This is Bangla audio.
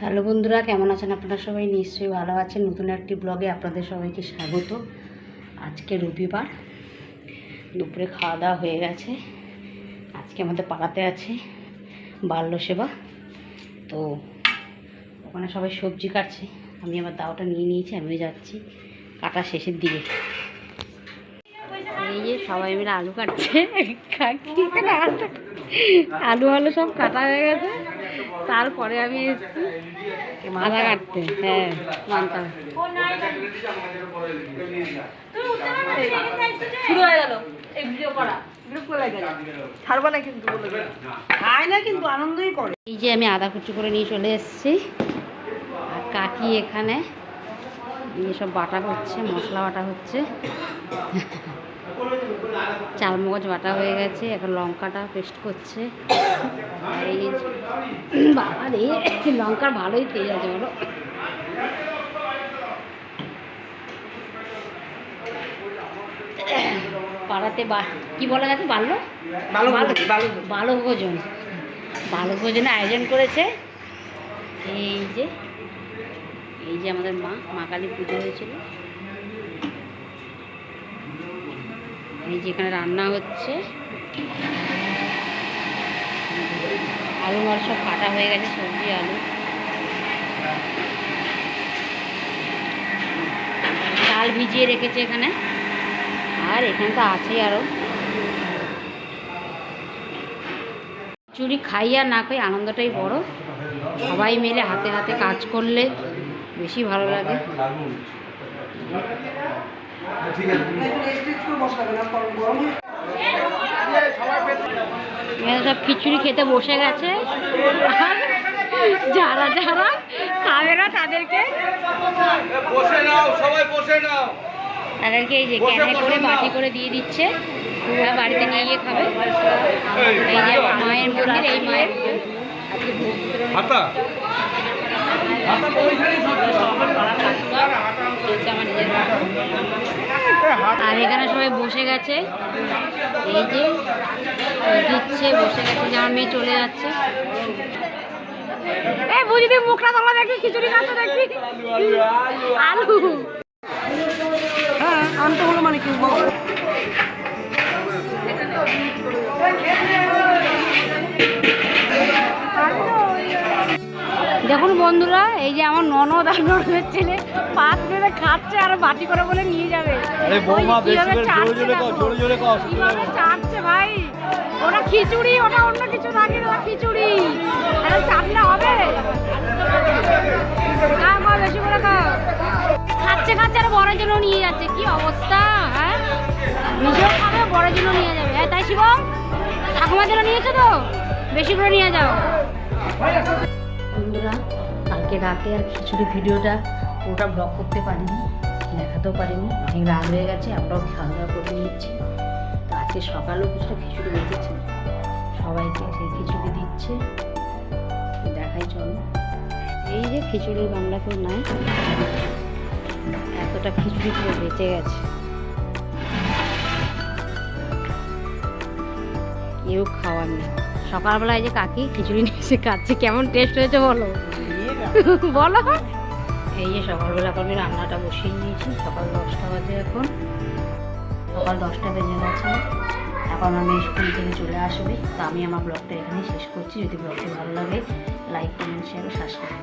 হ্যালো বন্ধুরা, কেমন আছেন আপনারা সবাই? নিশ্চয়ই ভালো আছেন। নতুন একটি ব্লগে আপনাদের সবাইকে স্বাগত। আজকে রবিবার, দুপুরে খাওয়া দাওয়া হয়ে গেছে। আজকে আমাদের পাড়াতে আছে বাল্য সেবা। তো ওখানে সবাই সবজি কাটছে। আমি আমার দাওটা নিয়ে নিয়েছি, আমিও যাচ্ছি। কাটা শেষের দিকে। এই যে সবাই মিলে আলু কাটছে। আলু আলু সব কাটা হয়ে গেছে। তারপরে আমি এসেছি আদা কাটতে হ্যাঁ মানতাম শুরু হয়ে গেল এই ভিডিও করা। গ্রুপ করে গেল। ছাড়বো না কিন্তু খায় না কিন্তু আনন্দই করে। এই যে আমি আদা কুচি করে নিয়ে চলে এসেছি। আর কাকি এখানে সব বাটা হচ্ছে মশলা বাটা হচ্ছে। চালমগজ বাটা হয়ে গেছে এখন লঙ্কাটা পেস্ট করছে। বাবা রে লঙ্কার ভালোই তেজ আছে বলো। পাড়াতে বা কি বলা বাল্য? ভালো বালক ভালো বালক ভোজন বালক ভোজনের আয়োজন করেছে। এই যে এই যে আমাদের মা মা কালী পুজো হয়েছিল। এই যে এখানে রান্না হচ্ছে। আলু মাল সব কাটা হয়ে গেছে, সবজি, আলু। চাল ভিজিয়ে রেখেছে এখানে। আর এখানে তো আছেই আরও চুরি খাই আর না খাই, আনন্দটাই বড়। সবাই মিলে হাতে হাতে কাজ করলে বেশি ভালো লাগে। সব খিচুড়ি খেতে বসে গেছে। যারা যারা খাবে না তাদেরকে বসে নাও সবাই বসে নাও। তাদেরকে এই যে ক্যানে করে বাটি করে দিয়ে দিচ্ছে। ওরা বাড়িতে নিয়ে গিয়ে খাবে। এই যে মায়ের মন্দির এই মায়ের হাতা। আমার নিজের আর এখানে সবাই বসে গেছে। এই যে দিচ্ছে বসে গেছে যে আমার মেয়ে চলে যাচ্ছে। এ বুঝি তুই মুখটা তোলা দেখি খিচুড়ি খাচ্ছে দেখি। আলু। হ্যাঁ আনতে হলো মানে কি দেখুন বন্ধুরা এই যে আমার ননদ আর ননদের ছেলে পাত ধরে খাচ্ছে আর বাটি করে বলে নিয়ে যাবে। চাটছে ভাই? ওটা খিচুড়ি ওটা অন্য কিছু থাকে না খিচুড়ি। আরে চাটলে হবে? মা বেশি করে খাও। খাচ্ছে খাচ্ছে আর বড়ের জন্য নিয়ে যাচ্ছে। কি অবস্থা হ্যাঁ? নিজেও খাবে বড়ের জন্য নিয়ে যাবে। হ্যাঁ তাই শিবম ঠাকুমার জন্য নিয়েছো তো? বেশি করে নিয়ে যাও। বন্ধুরা, কালকে রাতে আর খিচুড়ি ভিডিওটা পুরোটা ব্লগ করতে পারিনি, দেখাতেও পারিনি, অনেক রাত হয়ে গেছে, আমরাও খাওয়া দাওয়া করে নিচ্ছি। তো আজকে সকালেও কিছুটা খিচুড়ি বেঁচেছে সবাইকে সেই খিচুড়ি দিচ্ছে। দেখাই চলো। এই যে খিচুড়ির গামলা কেউ নাই এতটা খিচুড়ি পুরো বেঁচে গেছে। কেউ খাওয়ার নেই। সকালবেলায় যে কাকি খিচুড়ি নিয়ে এসে খাচ্ছে, কেমন টেস্ট হয়েছে বলো? বলো এই যে সকালবেলা আমি রান্নাটা বসিয়ে নিয়েছি সকাল দশটা বাজে এখন। সকাল দশটা বেজে গেছে। এখন আমি স্কুল থেকে চলে আসবে। তো আমি আমার ব্লগটা এখানেই শেষ করছি। যদি ব্লগটি ভালো লাগে লাইক কমেন্ট শেয়ার সাবস্ক্রাইব